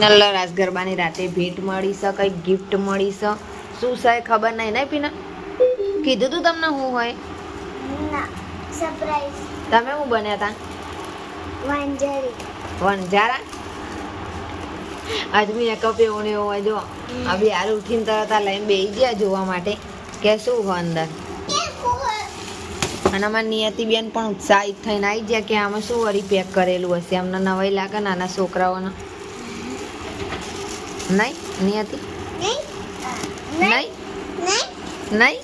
નલ્લા રાસ ગરબાની રાતે ભેટ મળી છે કંઈક ગિફ્ટ મળી છે શું છે ખબર નહીં ને પીના? કીધું તું તમને હું હોય? ના તમે હું બન્યા હતા વાંજરી વણઝારા? આજ મેકઅપ એવો ને એવો હોય જો. અભી હાલ ઉઠીને તરત આ લઈને બેસી ગયા જોવા માટે. કે શું હોય અંદર? અને અમારી નિયતિ બેન પણ ઉત્સાહિત થઈને આવી ગયા કે આમાં શું વળી પેક કરેલું હશે? અમને નવાઈ લાગે નાના છોકરાઓને. નહીં? નિયતિ નહીં. નહીં? નહીં. નહીં?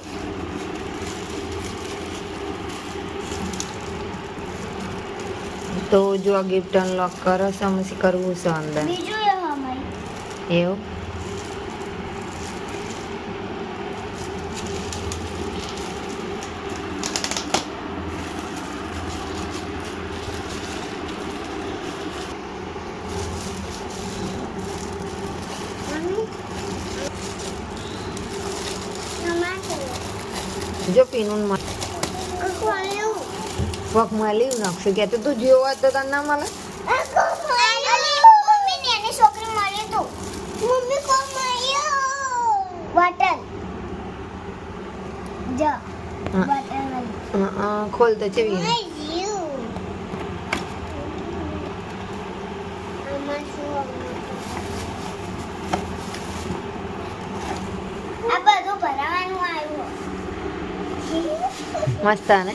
તો જો આ ગિફ્ટ અનલોક કરો છો પછી કરવું છે અંદર. એવું મમ્મી ટમાટર જો પીનું પગ મળ્યું નાખશું કે તું જેવો હોય તો. તને ના મળે ખોલ તો એની છોકરી મળી તું મમ્મી કો મળ્યો બોટલ જો હા. બોટલ મળી હં, હં, ખોલ તો ચેવી આ બધું ભરાવાનું આવ્યું મસ્ત ને?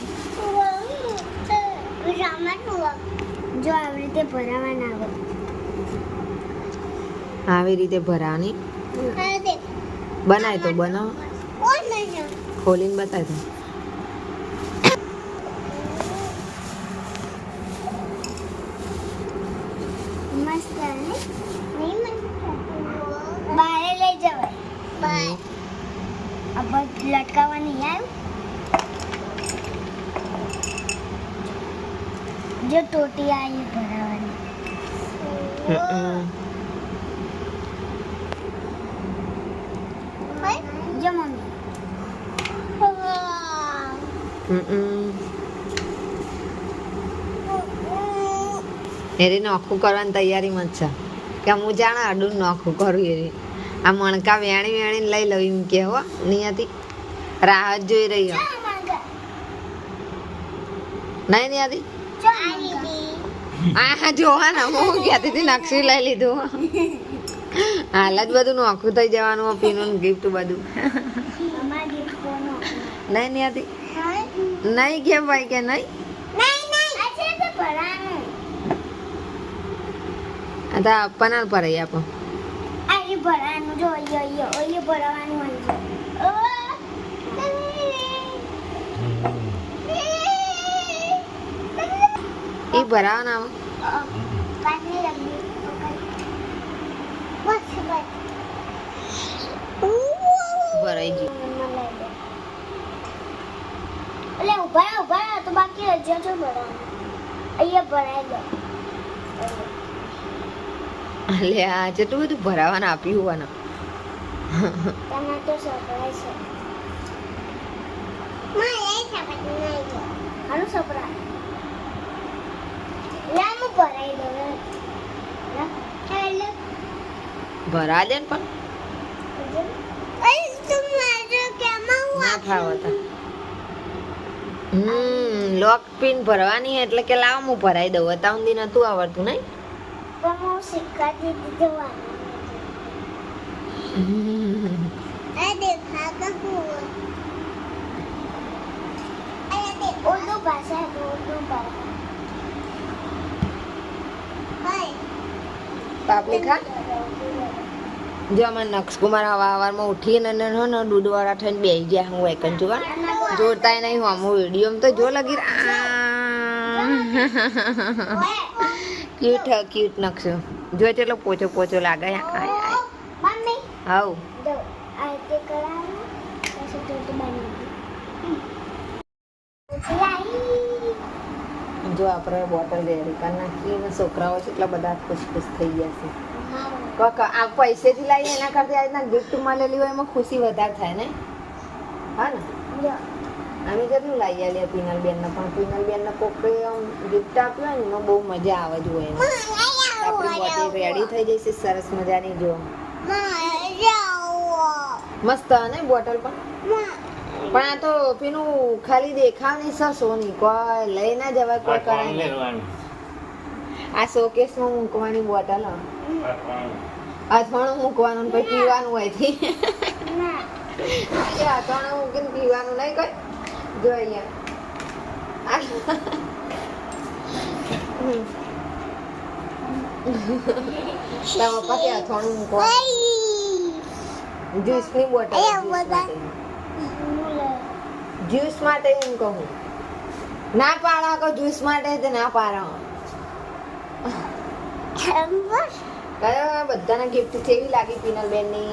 જો આવી રીતે ભરાવાના? આવે આવી રીતે ભરાવાની બનાય તો બનાવ. ખોલીને બતાય તો. લટકાવવાની આવ્યું જો ટોટી આવી ભરાવાની. જો મમ્મી. એરી નોખું કરવાની તૈયારીમાં જ છે. કે હું જાણે અડું નોખું કરું એરી. આ મણકા વેણી વેણીને લઈ લઉં એમ કે હો નિયતિ. રાહ જ જોઈ રહી હો. નહીં નિયતિ? આ જોવાના હું હતી? નકશી લઈ લીધું. હાલ જ બધું નોખું થઈ જવાનું પીનું ગિફ્ટ બધું. નહીં નિયતિ નહીં કેમ ભાઈ કે નહીં તો આપવાના પર આપો. ભરાવાના ભરાઈ ગયું. એટલે ઊભા ઊભા તો બાકી રજા છો ભરવાનું. અહીંયા ભરાઈ દો લે આ જેટલું બધું ભરાવાના આપ્યું હોવાના. તને તો સરપ્રાઈઝ છે. નહીં. હાલો સરપ્રાઈઝ લા હું ભરાઈ દઉં લા. લા હેલો ભરા દે ને પણ. ના લોક પિન ભરવાની એટલે કે લાવ ભરાઈ દઉં. હતા ઊંધી નતું આવડતું, નહીં? ખા? જો અમે નક્ષકુમાર હવા હવારમાં ઉઠીને અને હો ને દૂધવાળા થઈને બેસી ગયા હું એકન જોવા. જોતા નહીં હું હું વીડિયો તો જો લગી ક્યુટ ક્યુટ નક્ષો જો ચલો પોચો પોચો લાગે. હાઉ જો આપણે બોટલ રેડી કરી નાખીએ છોકરાઓ છે એટલા બધા ખુશ ખુશ થઈ ગયા છે. આ પૈસેથી લાવીએ એના કરતા આ રીતના ગિફ્ટ મળેલી હોય એમાં ખુશી વધારે થાય ને? હા ને? અમે કેટલું લાવી આલીએ પીનલ બેનને પણ. પીનલ બેનને કોકે ગિફ્ટ આપ્યું હોય ને એમાં બહુ મજા આવે જો એને. આપણી બોડી રેડી થઈ જશે સરસ મજાની જો. મસ્ત ને બોટલ પણ? પણ આ તો પેલું ખાલી દેખાવ નહીં સર સોની. કોઈ લઈ ના જવાય કોઈ કરાય નહીં. આ શોકેસમાં મૂકવાની બોટલ હ. અથાણું મૂકવાનું પછી પીવાનું હોયથી અથાણું મૂકીને પીવાનું નહીં કોઈ. જો અહીંયા. પપ્પા અથાણું જ્યુસની બોટલ જ્યુસ માટે. હું કહું. ના પાડો કે જ્યુસ માટે જ ના પાડો. કયો બધાને ગિફ્ટ કેવી લાગી પિનલબેનની?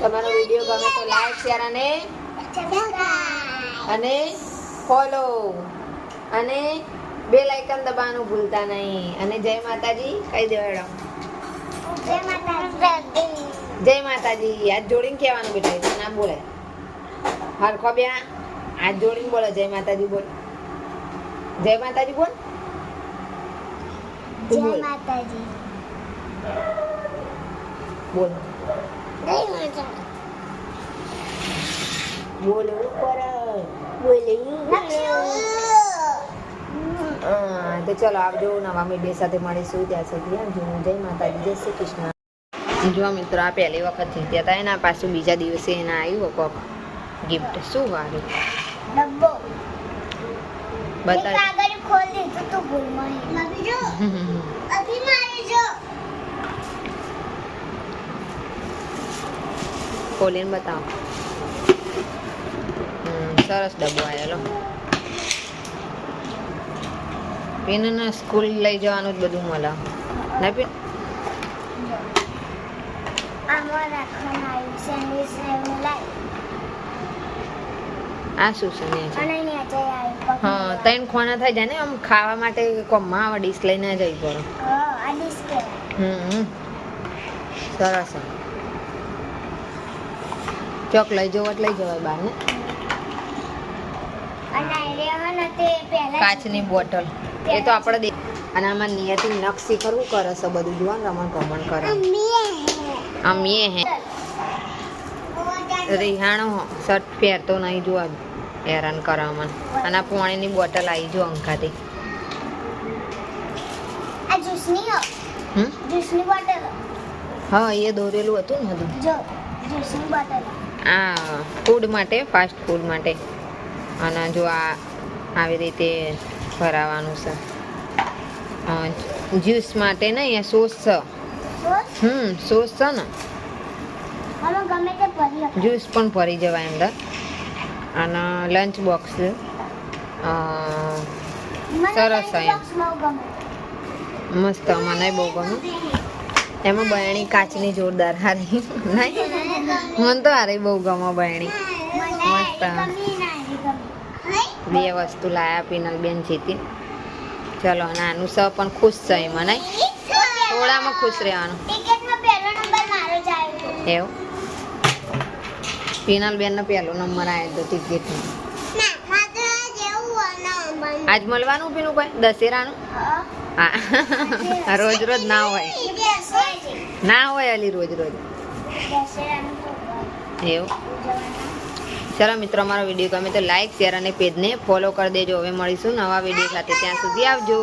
તમારો વીડિયો ગમે તો લાઈક શેર અને અને ફોલો અને બે લાઇકન દબાવવાનું ભૂલતા નહીં. અને જય માતાજી કહી દેવાડો જય માતાજી. આજ જોડીને કહેવાનું બેટા ના બોલે. હરખો બે આજ જોડીને બોલે જય માતાજી બોલ. જય માતાજી બોલ. જય માતાજી. બોલ. બોલ ઉપર તો ચલો આવજો નવા મીડિયા સાથે મળીશું ત્યાં સુધી. આવજો જય માતાજી જય શ્રી કૃષ્ણ. જો મિત્રો આ પહેલી વખત જીત્યા હતા એના પાછું બીજા દિવસે એના આવ્યું કોક ગિફ્ટ શું વાળું ડબ્બો. ખોલ તું ભૂલમાં મમ્મી જો અભી મારે જો ખોલીને બતાવો. હમ, સરસ ડબ્બો આવેલો પીનને સ્કૂલ લઈ જવાનું જ બધું મળે. ના પીન? આ શું છે હા ત્રણ ખોના થઈ જાય ને આમ ખાવા માટે કોમમાં આવે ડીશ લઈને જઈ પડે. હા આ ડીશ કહેવાય. હમ. સરસ. ચોક લઈ જવો એટલે લઈ જવાય બહાર ને અને આઈડિયા ને તે પહેલા કાચની બોટલ. એ તો આપણે દે અને આમાં નિયતિ નકશી કરવું કરે છે બધું. જોવા રમણ ભમણ કરે. આમ એ હે. રિહાણો શર્ટ પહેરતો નહીં જોવા હેરાન કરાવમાં અને આ પાણીની બોટલ આવી જો અંકાથી હા એ દોરેલું હતું ને બધું. જો જ્યુસની બોટલ. આ ફૂડ માટે ફાસ્ટ ફૂડ માટે. અને જો આ આવી રીતે ભરાવાનું છે. જ્યુસ માટે ને અહીંયા સોસ છે. હમ સોસ છે ને. જ્યુસ પણ ભરી જવાય અંદર અને લંચ બોક્સ સરસ ગમે. મસ્ત મને બહુ ગમે. એમાં બહેણી કાચની જોરદાર હારી. નહીં? મને તો હારી બહુ ગમે બહેણી મસ્ત. બે વસ્તુ લાયા પીનલ બેન જીતી. ચલો નાનું સ પણ ખુશ છે એમાં નહીં? થોડામાં ખુશ રહેવાનું. ટિકિટમાં. એવું પિનલબેનનો પહેલો નંબર આવ્યો હતો નંબર આજ મળવાનું પીનું ભાઈ દશેરાનું હા રોજ રોજ ના હોય. ના હોય અલી રોજ રોજ. એવું. ચલો મિત્રો અમારો વીડિયો ગમે તો લાઈક શેર અને પેજને ફોલો કરી દેજો. હવે મળીશું નવા વીડિયો સાથે. ત્યાં સુધી આવજો.